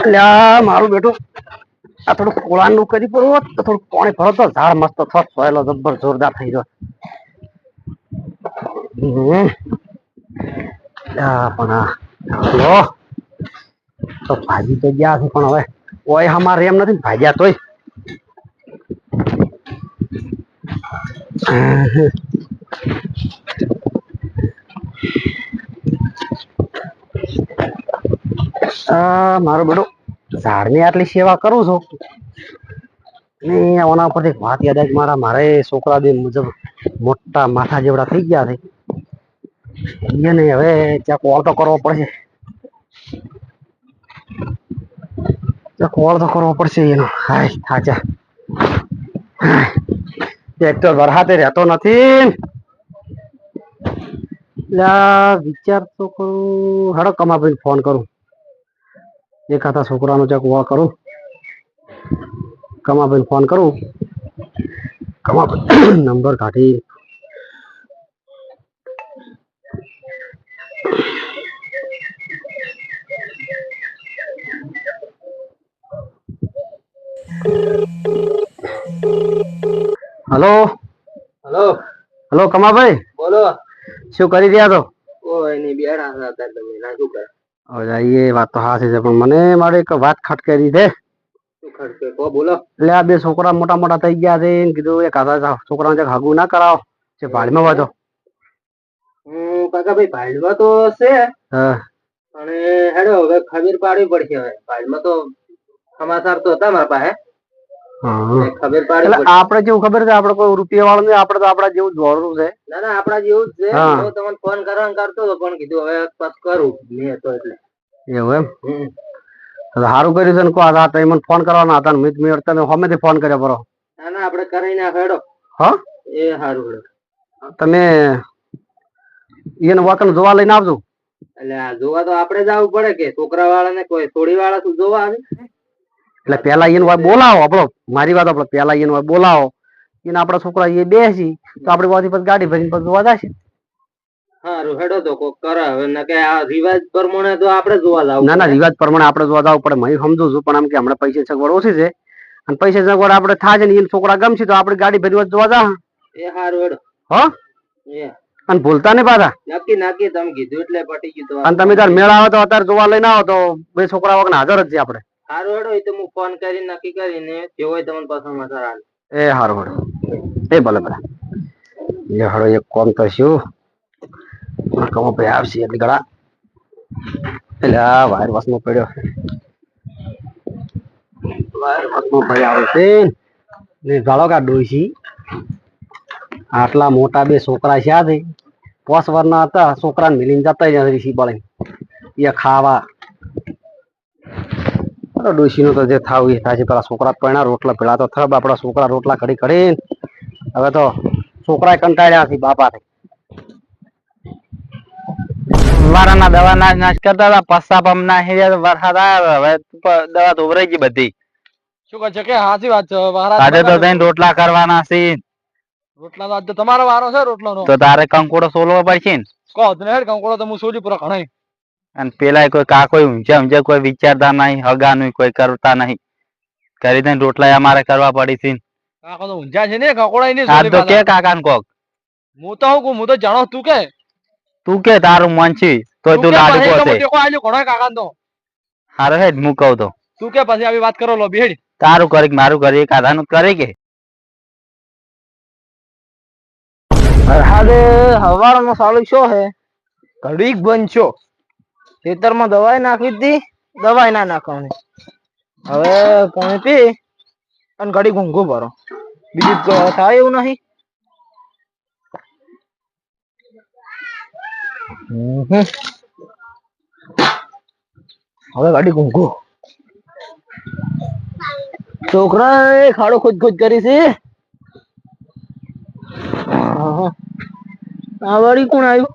અલ્યા, મારું બેટું, આ થોડું કોળાનું કરી પડવું હોત તો થોડું પાણી ભરો તો ઝાડ મસ્ત થોત પહેલો જબ્બર જોરદાર થઈ ગયો. પણ લો. તો ભાજી તો ગયા છે, પણ હવે ઓય અમારે એમ નથી ભાજ્યા તોય. આ મારો બેટો ઝાડની આટલી સેવા કરું છું. ને ઓના પરથી એક વાત યાદ આવી મારા, મારે છોકરા બે મુજબ મોટા માથા જેવડા થઈ ગયા છે. એને હવે ત્યાં કોલ તો કરવો પડશે. કોલ તો કરવો પડશે એનો. હાય થાચા ટ્રેક્ટર તો વરસાદે રહેતો નથી. વિચાર તો કરું, હડો કમાભાઈ ફોન કરું. એક હાથા છોકરાનો ચેક કોલ કરું. કમાભાઈ ફોન કરું. કમાભાઈ નંબર કાઢી. હલો? હલો. હલો કમાભાઈ? બોલો. શું કરી રહ્યા તો ઓ નહીં બેડા હતા તમે. ના શું કરે હવે એ વાત તો હાચી છે પણ મને મારે એક વાત ખટકેરી છે એટલે આ બે છોકરા મોટા મોટા થઈ ગયા છે એને કીધું એક કાકા છોકરાને જરા હાગું ના કરાવો જે ભાડમાં વાંચો હું કાકા ભાઈ ભાડમાં તો છે હા અને હેડો હવે ખબર પાડવી પડશે હવે ભાડમાં તો સમાચાર તો હતા મારા પાસે હા. એ ખબર એટલે આપણે જેવું ખબર છે આપણે કોઈ રૂપિયા વાળું નહીં આપણે તો આપણા જેવું દોડવું છે. ના ના આપડા જેવું જ છે. હું. તમને ફોન કરવાનું કરતો હતો પણ કીધું હવે પાછું કરું. મેં તો એટલે. એવું એમ? સારું કર્યું છે ને કોઈ હતા તો મને ફોન કરવાના હતા મિત મેં તમે હમેથી ફોન કર્યો બરો ના ના આપણે કરી ના હેડો. હા? એ સારું હેડો. તમે એને વતન જોવા લઈને આવજો. એટલે જોવા તો આપણે જ આવવું પડે કે છોકરા વાળા ને કોઈ થોડી વાળા શું જોવા આવે? એટલે પેલા એને હોય બોલાવો આપણો મારી વાત આપણે પેલા એને હોય બોલાવો. એને આપણા છોકરા એ બેસી તો આપણે વાથી પછી ગાડી ભરીને પછી જોવા જશે. સારું હેડો તો કોક કરે હવે ના કે આ રિવાજ પ્રમાણે તો આપણે જોવા લાવ ના ના રિવાજ પ્રમાણે આપણે જોવા જવું પડે. હું સમજુ છું પણ આમ કે હમણાં પૈસા સગવડ ઓછી છે. અને પૈસા સગવડ આપણે છે ને એને છોકરા ગમશે તો આપણે ગાડી ભરી જોવા જા એ સારું હેડો. હો? એ. અને ભૂલતા ને પાછા? નક્કી નક્કી તમે કીધું એટલે પટી ગયું અને તમે તાર મેળા આવે તો અત્યારે જોવા લઈને આવો તો બે છોકરા વગર હાજર જ છે આપણે સારું હેડો, એ તો હું ફોન કરીને નક્કી કરીને જે હોય તમને પસંદ મસાર હાલ. એ હારું હારું એ ભલે ભલે. એ હારો એક કોમ કરશું. કમો ભાઈ આવશે એટલે ગળા. એટલે આ વાયર વસમાં પડ્યો. વાયર વસમાં ભાઈ આવે છે. ને ગાળો કા ડોસી આટલા મોટા બે છોકરા છે આ છે પોસ વરના હતા, છોકરાને મિલીને જતા રહ્યા ઋષિ બળે. એ ખાવા ડોશી નું તો જે થાવ એ થાય છે. પેલા છોકરા પહેણા રોટલા પેલા તો થબ આપણા છોકરા રોટલા ઘડી ઘડી હવે તો છોકરા કંટાળ્યા છે બાપા વારાના દવા નાશ નાશ કરતા હતા પસ્સા પમ ના વરસાદ આવ્યો હવે દવા તો ઉભરાઈ ગઈ બધી. શું કહે છે કે? સાચી વાત છે આજે તો તઈને રોટલા કરવાના છે. રોટલા તો આજે તમારો વારો છે રોટલાનો. તો તારે કંકોડો સોલવો પડશે ને? કહો તને હેડ કંકોડો તો હું સોજી પૂરા ઘણાય. અને પેલા કોઈ કાકોય ઊંચા ઊંચા કોઈ વિચારતા નહીં હગાનું કોઈ કરતા નહીં. કરી દઈને રોટલા અમારે કરવા પડી છે. કાકો તો ઊંઝા છે ને કંકોડા ને આ તો કે. કાકા કોક? હું તો હું તો જાણો તું કે? તું કે તારું મન છે તો તું કે લાડુ પછી તો પોતે હું ટેકો આલ્યો તો. હારે હેડ હું કહું તો. તું કે પછી આવી વાત કરો લો બેડ તારું કરી કે મારું કરી કાધાનું કરે કે? વરસાદે હવારમાં સારું શું હે? ઘડીક બંધ છો. ખેતરમાં દવાઈ નાખી હતી દવાઈ ના નાખવાની. હવે પાણી પી અને ઘડી ઘૂંઘો ભરો. બીજું થાય એવું નહીં. હવે ગાડી ઘૂંઘો. છોકરા ખાડો ખોદ ખોદ કરી છે. આ વાળી કોણ આવ્યું?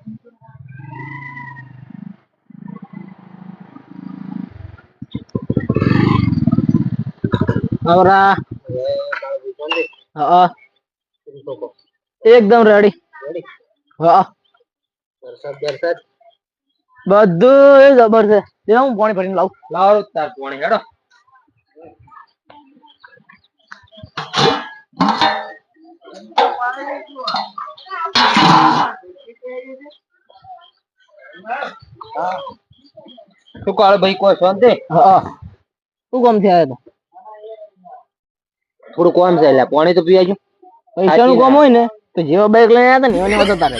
હા એકદમ રેડી હા બધું જબર છે. લે, હું પાણી ભરીને લાવું. લાવો તાર પાણી, હેડો. શું કાળ ભાઈ કોઈ શાંતિ? હા શું કામ થયા? આવ્યા થોડું કોમ છે એટલે પાણી તો પીવાજો પૈસાનું કોમ હોય ને તો જેવા બાઈક લઈને આવ્યા હતા ને એવા જતા રહે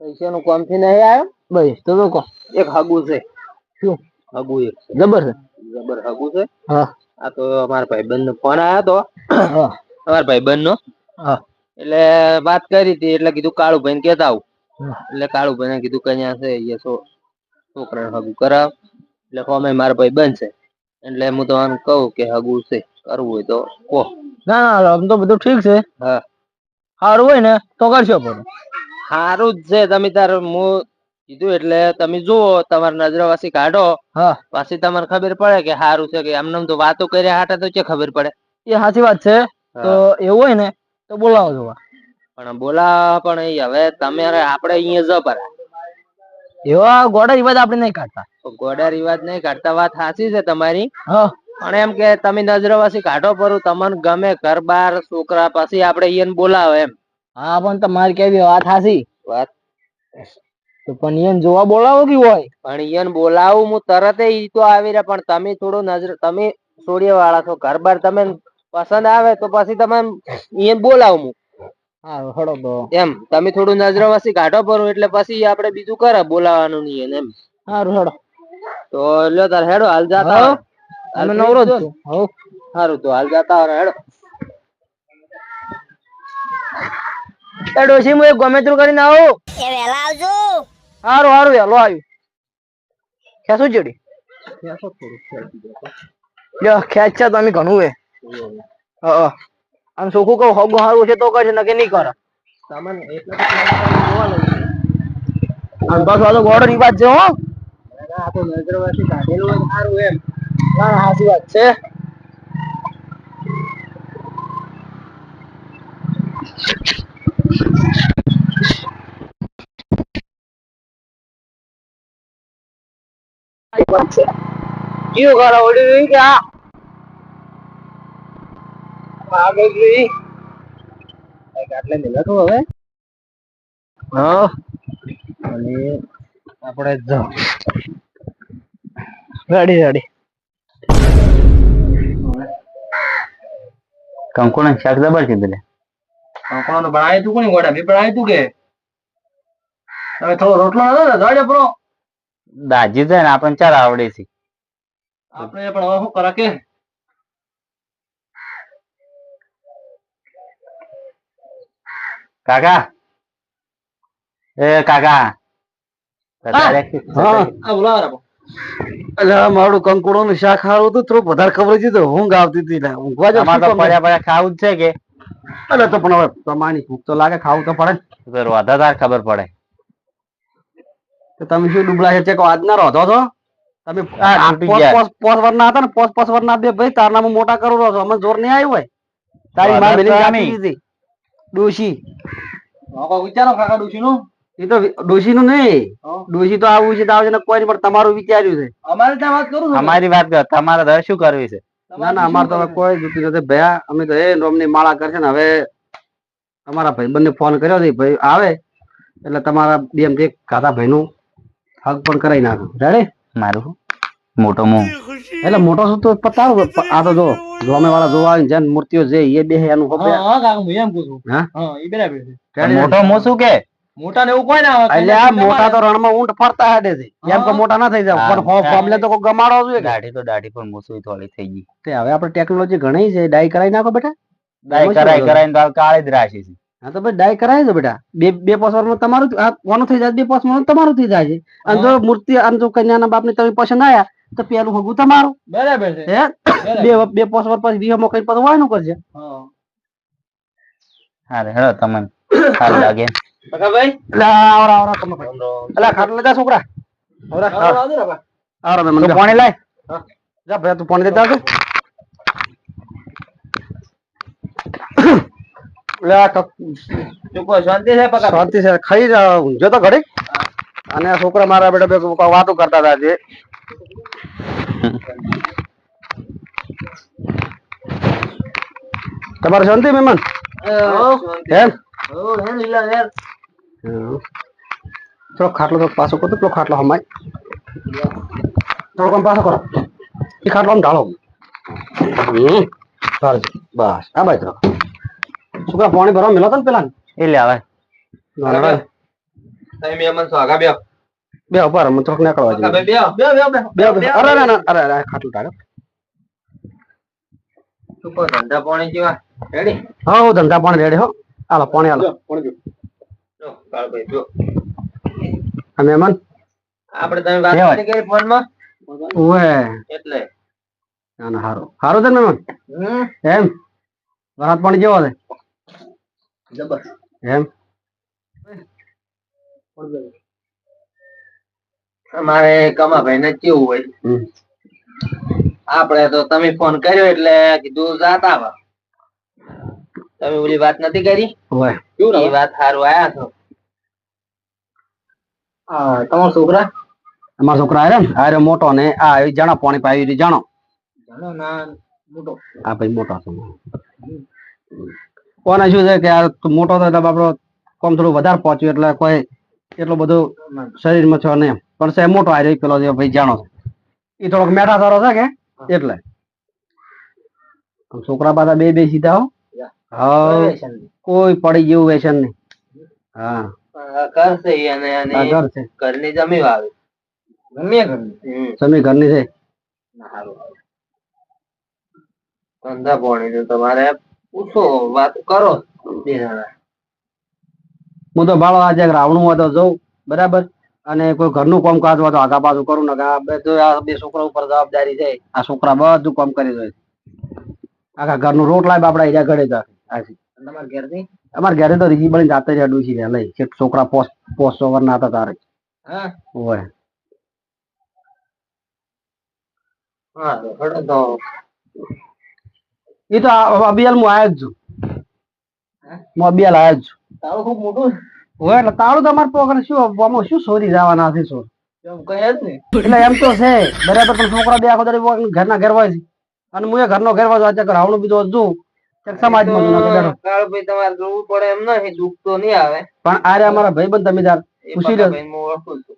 પૈસાનું કોમથી નહીં આવ્યો? બસ તો તો એક હગુ છે. શું? હગુ એક જબર છે? જબર હગુ છે? હા. આ તો અમારા ભાઈબંધ નો ફોન આવ્યો તો અમારા ભાઈબંધ નો હા. એટલે વાત કરી હતી એટલે કીધું કાળુભાઈ ને કેતા આવું. એટલે કાળુભાઈ ને કીધું કઈ છે સો છોકરા હગુ કરાવ. એટલે ફોમે મારા ભાઈ બંધ છે. એટલે હું તમને કહું કે હગું છે કરવું હોય તો કહો. ના ના આમ તો બધું ઠીક છે. હા. સારું હોય ને તો કરશો પણ. સારું જ છે તમે તાર હું કીધું એટલે તમે જુઓ તમારી નજરવાસી કાઢો. હા. પછી તમને ખબર પડે કે સારું છે કે એમને એમ તો વાતો કર્યા હાટે તો કે ખબર પડે? એ સાચી વાત છે તો એવું હોય ને તો બોલાવો જોવા. પણ બોલા પણ હવે તમે આપણે અહીંયા જ પર. એવા ગોડા રિવાજ આપણે નહીં કાઢતા. ગોડા રિવાજ નહીં કાઢતા વાત સાચી છે તમારી. પણ એમ કે તમે નજરવાસી કાઢો પરું તમને ગમે ઘર બાર છોકરા પછી આપણે ઈયન બોલાવે એમ. હા પણ તમારી કેવી વાત સાચી વાત. તો પણ ઈયન જોવા બોલાવો કે હોય? પણ ઈયન બોલાવું હું તરત ઈ તો આવી રહ્યા પણ તમે થોડું નજર તમે છોડીએ વાળા છો ઘર બાર તમે પસંદ આવે તો પછી તમે ઈયન બોલાવું હું એમ તમે થોડું નજરવાસી કાઢો પરું એટલે પછી આપણે બીજું કરે બોલાવાનું નહીં એને એમ. સારું હેડો તો લ્યો તાર હેડો હાલ જાતા હા. હાલ અમે નવરો જ છું. સારું તો હાલ જાતા હો હેડો. એ ડોશી હું એક ગમે તેટલું કરીને આવું. એ વેલા આવજો. સારું સારું વેલો આવ્યું. ખેંચું ચડી. લ્યો ખેંચ છે તમે ઘણું હે હા. આમ સુખું કહું હગું સારું છે તો કરશે નકે નહીં કરે. સામાન એટલે. આમ પાછું આ તો ગોળો રિવાજ છે હો. આ તો નજરવાસી કાઢેલું હોય સારું એમ. ના ના સાચી વાત છે. જીવ કરો ઓડી કે આ? આગળ રહી આટલે મિલતું હવે હા અને આપણે જો રેડી રેડી કંકુના શાક જબર છે પેલે કંકણો બનાવી તું કોની ગોડા. બી બનાવી તું કે તમે થોડો રોટલો નતો જાડે પરો દાજી જાય ને આપણને ચાર આવડે છે આપણે પણ હવે શું કરા કે કાકા? એ કાકા. મારું કંકુડો નું શાક હતું થોડુંક વધારે ખબર હતી ઊંઘ આવતી હતી ઊંઘવા જ પડ્યા પડ્યા ખાવું છે કે? એટલે તો પણ હવે તમારી ભૂખ તો લાગે ખાવું તો પડે ને. તાર ખબર પડે. તો તમે શું ડુબલા છે ચેક આજના રોધો છો? તમે પોસ પોસ વરના હતા ને પોસ પોસ વરના બે ભાઈ તારના હું મોટા કરું રહો છો. અમે જોર નહીં આવ્યું હોય? તારી માં હતી ડોશી. વિચારો કાકા ડુસી નું. એ તો ડોશી નું નહીં. ડોશી તો આવું છે તો આવે કોઈ નહીં પણ તમારું વિચાર્યું છે. અમારે ત્યાં વાત કરું અમારી વાત કર તમારે દર શું કરવી છે? ના ના અમારે તો કોઈ જુતી નથી. ભયા અમે તો એ રોમની માળા કરશે ને હવે તમારા ભાઈ બંને ફોન કર્યો છે ભાઈ આવે. એટલે તમારા બેમ જે કાકા ભાઈ નું હક પણ કરાવી નાખું. રેડી મારું મોટો મો એટલે મોટો શું તો પતાવો આ તો જો ગમે વાળા જોવા આવીને મૂર્તિઓ જે એ બે એનું ખબર? હા કાકા હું એમ પૂછું હા? હા એ બરાબર છે. મોટો મો શું કે? મોટા ને એવું કોઈ ના આવે એટલે આ મોટા તો રણમાં ઊંટ ફરતા હેડે છે. એમ કે મોટા ના થઈ જાવ પણ ફોર્મ ફોર્મ લે તો કોઈ ગમાડો જોઈએ ગાડી દાઢી તો દાઢી પણ મોસું થોડી થઈ ગઈ. તે હવે આપણે ટેકનોલોજી ઘણી છે ડાઈ કરાવી નાખો બેટા. ડાઈ કરાઈ શું કરાય વાંધો? કરાય ને તો કાળી જ રાખી છે. હા તો ભાઈ ડાઈ કરાવી દો બેટા. બે બે પાસવર્ડ તમારું આ કોનું થઈ જાય બે પાસવર્ડ તમારું થઈ જાય છે. અને જો મૂર્તિ અને જો કન્યાના બાપને તમે પસંદ આયા તો પેલું હગું તમારું. બરાબર છે. હે? બે બે પાસવર્ડ પછી વીમો કઈ પછી વાયનું કરજે. હારે હેડો તમને સારું લાગે. ભાઈ આવરા આવરા તમે છોકરા. આવરા આવડો આવજો ને આવરા બે મને પાણી લાય. જા ભાઈ તું પાણી દેતા આવજો. એટલે તો શું શાંતિ છે પકા શાંતિ છે. ખાઈ જાઓ જો તો ઘડી અને આ છોકરા મારા બેટા બે વાતો કરતા હતા જે તમારે શાંતિ મહેમાન? એમ થોડો ખાટલો થોડો પાછો કરો પેલો ખાટલો હમાય. થોડો પાછો કરો. એ ખાટલો આમ ઢાળો. હમ. બસ. આ બાજુ થોડો છોકરા પાણી ભરવા મેલો તો ને પેલા એ લે હવે તમે મહેમાન સ્વાગત બે ઉપર મને થોડુંક નીકળવા જોઈએ બે બેહો બેહો બે બે અરે અરે અરે અરે અરે ખાટલું ઢાળો શું ધંધા પાણી જેવા રેડી હા હું ધંધા પાણી રેડી હો. હાલો પાણી હાલો. જો કાળભાઈ જો. આ મહેમાન? આપણે તમે વાત. નથી કરી ફોનમાં? ઓએ એટલે. ના ના હારો. હારો છે ને મહેમાન? હમ. એમ? વરાત પાણી જેવો છે? જબર એમ? અમારે કમાભાઈ ને કેવું હોય? આપડે તો તમે ફોન કર્યો એટલે કીધું જાત આવા. તમે ઓલી વાત નથી કરી? એ વાત સારું આયા છો. તમારા છોકરા? અમારા છોકરા આરે આરે મોટો ને આ જાણો પાણી પાવી જાણો. જાણો ના મોટો. આ ભાઈ મોટો છે. કોને શું છે કે આ મોટો તો આપણો કોમ થોડું વધારે પહોંચ્યું એટલે કોઈ એટલું બધો શરીરમાં છો ને પણ સાહેબ મોટો આરે પેલો જે ભાઈ જાણો છે. એ થોડોક મેઠા સારો છે કે? એટલે. છોકરા પાછા બે બે સીધા હા. કોઈ પડી જેવું વેસન નહીં. હા. કરશે ઈ અને આ અને ઘર છે. ઘરની જમી ઘરની. છે. ધંધા પાણી તમારે પૂછો વાત કરો. બે જણા. હું તો ભાળો આજે રાવણું હોય તો જઉં બરાબર? અને કોઈ ઘરનું કામ કાજ હોય તો આગા પાછું કરું ને આ બે છોકરા ઉપર જવાબદારી છે આ છોકરા બધું કામ કરી દે. આખા ઘરનું રોટલા બાપડા એરિયા ઘડે તો. તમારા ઘેરથી? અમારા ઘરે તો રીજી બની જાતે જ છે લઈ. છેક છોકરા પોસ પોસ ઓવર ના હતા તારે. હા? હોય હા તો એ તો. અબિયાલ હું આયા જ છું. હું? અબિયાલ આયા જ છું. તારું ખૂબ મોટું હોય એટલે તાળું તમારે પોકર શું આમાં શું સોરી જવાના છે શું? એટલે એમ તો છે બરાબર પણ છોકરા બે આખો દાડી ઘરના ઘેર હોય છે. અને હું એ ઘરનો ઘેર હોય આજે રાવણું બીજો એક સમાજમાં જૂનો તો બેઠો. કાળભાઈ તમારે જોવું પડે એમ નહીં દુઃખ તો નહીં આવે. પણ આરે અમારા ભાઈબંધ તમે તાર પૂછી લો. ભાઈ ઓળખું છું.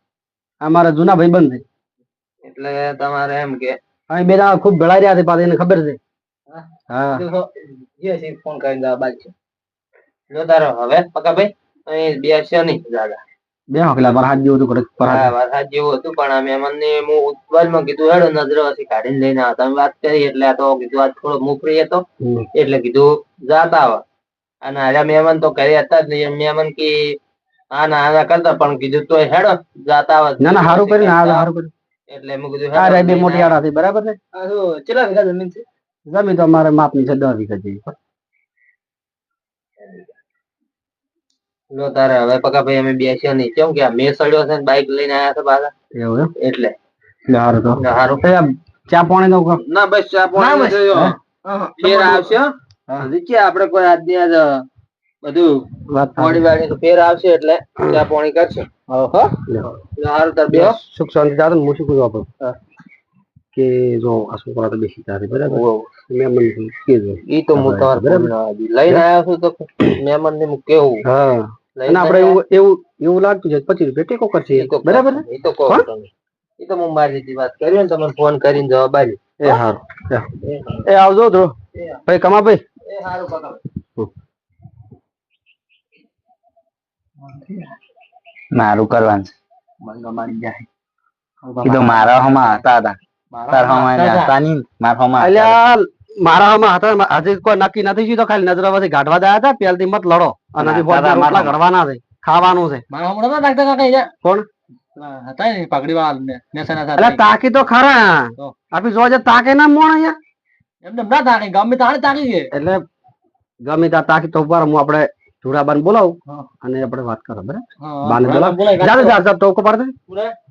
અમારા જૂના ભાઈબંધ છે. એટલે તમારે એમ કે. અમે બે ખૂબ ભેળાઈ રહ્યા છે પાછી એને ખબર છે. હા. ફોન કરીને બાદ છે જો તારો હવે પકાભાઈ અહીં બેસ્યો નહીં જાગા. બે હકલા પર જેવું હતું ઘડીક પર હાથ. હા વરસાદ જેવું હતું પણ અમે મને હું ઉત્તવાલમાં કીધું હેડો નજરો હશે કાઢીને લઈને આવો. તમે વાત કરી એટલે આ તો કીધું આજ થોડો મુફરી હતો. એટલે કીધું જાતા આવા. અને આર્યા મહેમાન તો ઘરે હતા જ નહીં. મહેમાન કે આના આના કરતા પણ કીધું તો હેડો જાતા આવા. ના ના સારું કર્યું ને સારું કર્યું એટલે મેં કીધું આ બે મોટી આડા બરાબર છે? કેટલા વીઘા જમીન છે? જમીન તો અમારે માપની છે દસ વીઘા જેવી. લો તારે હવે પકાભાઈ અમે બેસ્યા નહીં. કેમ કે મેં સડ્યો છે ને બાઈક લઈને આયા છે પાછા. એવું એમ? એટલે. એટલે હારું તો. હારું. આમ ચા પાણી નો ના બસ ચા પાણી બસ. જોયો ફેર આવશે હજી કે આપણે કોઈ આજની આજ બધું વાત મોડી વાળી તો ફેર આવશે એટલે ચા પાણી કરશે. હા સારું તાર બે સુખ શાંતિ તારે ને હું શું કહું આપણે કે જો આ છોકરા તો બેસી તારે બરાબર? મેં મને કીધું ઈ તો હું તમારે બરાબર. લઈને આવ્યો છું તો મહેમાન ને હું કેવું? હા. અને આપણે એવું એવું એવું લાગતું છે પચીસ રૂપિયા ટેકો કરશે બરાબર એ તો કહો? તમે. ઈ તો હું મારી રીતે વાત કરી ને તમને ફોન કરીને જવાબ આપ્યો એ હારું. એ આવજો ધ્રુવ ભાઈ કમા ભાઈ. એ સારું કમા મારું કરવાનું છે. કીધું મારા હમા હતા હતા તાર હમા હતા નહીં. મારા હમા હતા. અલ્યા મારા હામાં હતા આજે કોઈ નક્કી નથી થયું તો ખાલી નજર પછી ગાઢવા દયા હતા પહેલથી મત લડો. અને રોટલા ઘડવાના છે ખાવાનું છે? કોણ? હતા ને પગડી વાળા નેસા ના એટલે તાકી તો ખરા. આપી જોવા જાય તાકે ના મોણ અહીંયા? એમને ના તાકી ગમે તાણે તાકી ગયે એટલે ગમે ત્યાં તાકી તો ઉપર હું આપણે જોડાબાન બોલાવું અને આપણે વાત કરો બરાબર? બાને બોલાવ. જા જા જા ટોકો પાડ. દે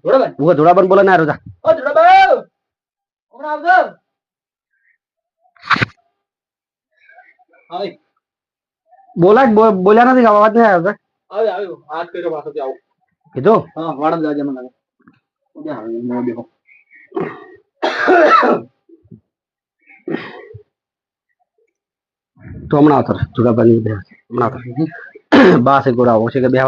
જોડાબાઈ. હું જોડાબાન બોલાને ના રોજા ઓ જોડાબાઈ! હમણાં આવજો. આવી, બોલાય જ, બો- બોલ્યા નથી અવાજ નહીં આવ્યો આવી, આવી. હાથ કર્યો પાછળથી આવું. કીધું હા વાળંદ જાજે મને ઉદ્યા હવે ન બેહો તો હમણાં આવતો રહે. જુગાભાઈ હમણાં આવતો રહે. બા છે ગોળા ઓછે કે બે